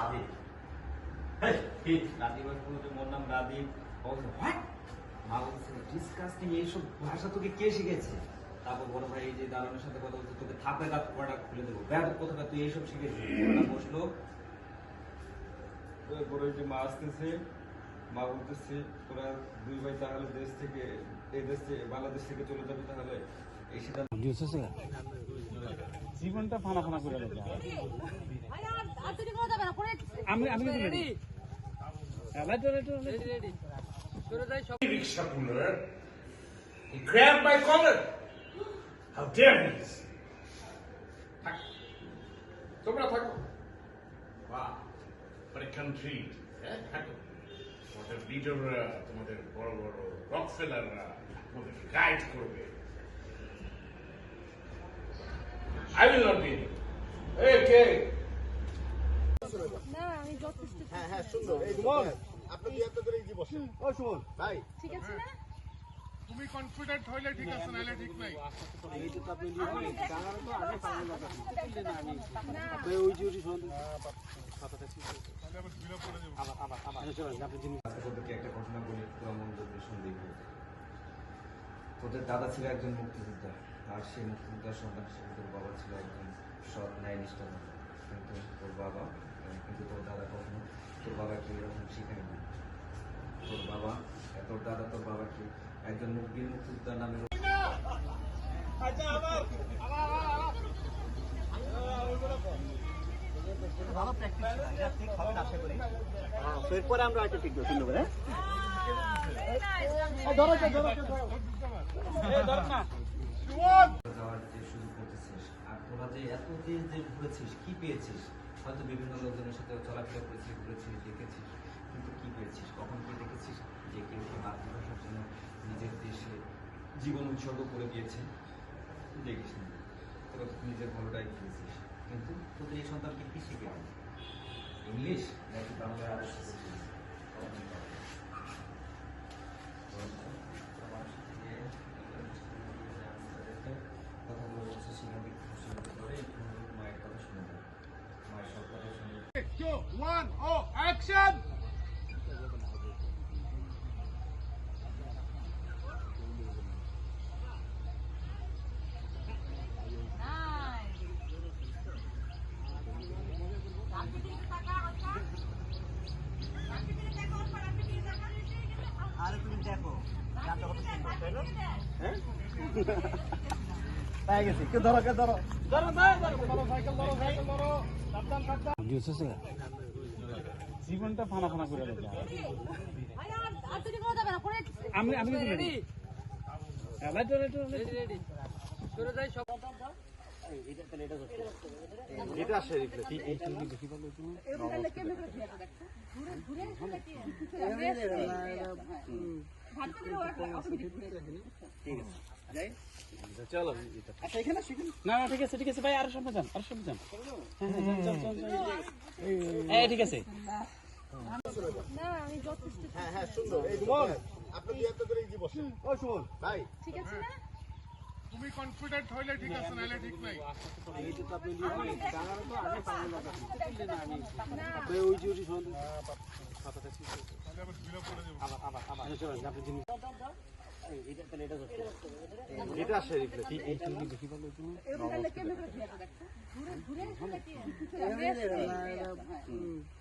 রাদীপ রাদীপ আর মোর নাম রাদীপ বলছে, মা বলছে ডিসকাস্টিং এইসব ভাষা তোকে কে শিখেছে? তারপর বড় ভাই এই যে দারুণের সাথে কথা বলছে তোকে থাপে দাঁত পড়া খুলে দেবো। ব্যাট কোথাকার তুই এইসব শিখেছিস? বসল। এরপরে যে মা আসতেছে মা বলতেছে তোরা দুই ভাই তাহলে দেশ থেকে এই দেশ থেকে বাংলাদেশ থেকে চলে যাবে তাহলে? এই সিদ্ধান্ত জীবনটা ফানা ফানা করে আরে আর আর তৈরি যাবে না পরে আমি আমি কিন্তু ready light light rickshaw puller. He grabbed my collar. How dare he! তোমরা থাকো। বাহ মানে কান্ট্রি হ্যাঁ থাকো। তোমাদের লিডাররা তোমাদের বড় বড় রক ফেলাররা তোমাদের গাইড করবে। আই উইল নট বি কে না আমি যথেষ্ট হ্যাঁ হ্যাঁ সুন্দর। এই সুমন। দুই হাতে ধরে এই যে ও সুমন। ভাই। ঠিক আছে না? তুমি কনফিডেন্ট হইলে ঠিক আছে নাহলে ঠিক নাই। আজকে তোদেরকে একটা ঘটনা বলি পুরো মনোযোগ দিয়ে শুনবি তোদের দাদা ছিল একজন মুক্তিযোদ্ধা আর সেই মুক্তিযোদ্ধার সন্তান হিসেবে তোর বাবা ছিল একজন সৎ ন্যায় নিষ্ঠা কিন্তু তোর বাবা কিন্তু তোর দাদা কখনো তোর বাবাকে এরকম শিখায়নি তোর বাবা তোর দাদা তোর বাবাকে একজন বীর মুক্তিযোদ্ধার নামে ভালো প্র্যাকটিস এটা ঠিক হবে আশা করি হ্যাঁ এরপরে আমরা একটা ঠিক সুন্দর করে ধরো ধরো যাওয়ার যে সুযোগ করতেছিস আর তোরা যে এত যে যে ঘুরেছিস, কি পেয়েছিস? হয়তো বিভিন্ন লোকজনের সাথে চলাফেরা করেছিস, ঘুরেছিস, দেখেছিস, কিন্তু কি পেয়েছিস? কখন কি দেখেছিস? যে কেউ কি মাতৃভাষার জন্য নিজের দেশে জীবন উৎসর্গ করে দিয়েছে? দেখিস না। তোরা তো নিজের ভালোটাই খেয়েছিস। কিন্তু তোদের এই সন্তানকে কি শিখে ইংলিশ নাকি বাংলা আরও শিখেছিস কথাগুলো বলছে সেখানে খুশি হতে পারে একটু মায়ের কথা শুনে দেয় মায়ের সব কথা শুনে ওয়ান ও অ্যাকশন নাই আপনি দিকে টাকা হচ্ছে আপনি দিকে টাকা হচ্ছে আপনি দিকে টাকা দিতে গেলে আর তুমি দেখো গানটা কত সুন্দর তাই না হ্যাঁ দিতে পাই গেছি কেউ ধরো ধরো ধরো ধরো সাইকেল ধরো সাইকেল ধরো সাবধান সাবধান জীবনটা ফানা ফানা করে পরে আমি আমি কিন্তু রেডি লাইট লাইট এটা আসে রিপ্লে এরকম কেমনে করে ঘুরে দেখো। ঘুরে ঘুরে ঘুরে কি ভাত করে অসুবিধা ঠিক আছে। যাই। চলো আচ্ছা এখানে শিখুন না না ঠিক আছে ঠিক আছে। ভাই আরও সামনে যান আরও সামনে যান। হ্যাঁ হ্যাঁ। এই ঠিক আছে। হ্যাঁ হ্যাঁ সুন্দর এই সুমন আপনি দুই হাতে ধরে এই যে বসেন ও সুমন ভাই ঠিক আছে না তুমি কনফিডেন্ট হইলে ঠিক আছে নাহলে ঠিক নাই এটা আসে রিপ্লে এরকম কেমনে করে ঘুরে দেখো ঘুরে ঘুরে ঘুরে কি ভাত করে অসুবিধা ঠিক আছে যাই চলো আচ্ছা এখানে শিখুন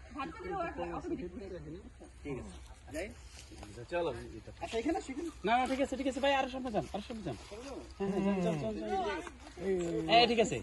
না না ঠিক আছে ঠিক আছে। ভাই আরও সামনে যান আরও সামনে যান। হ্যাঁ হ্যাঁ ঠিক আছে।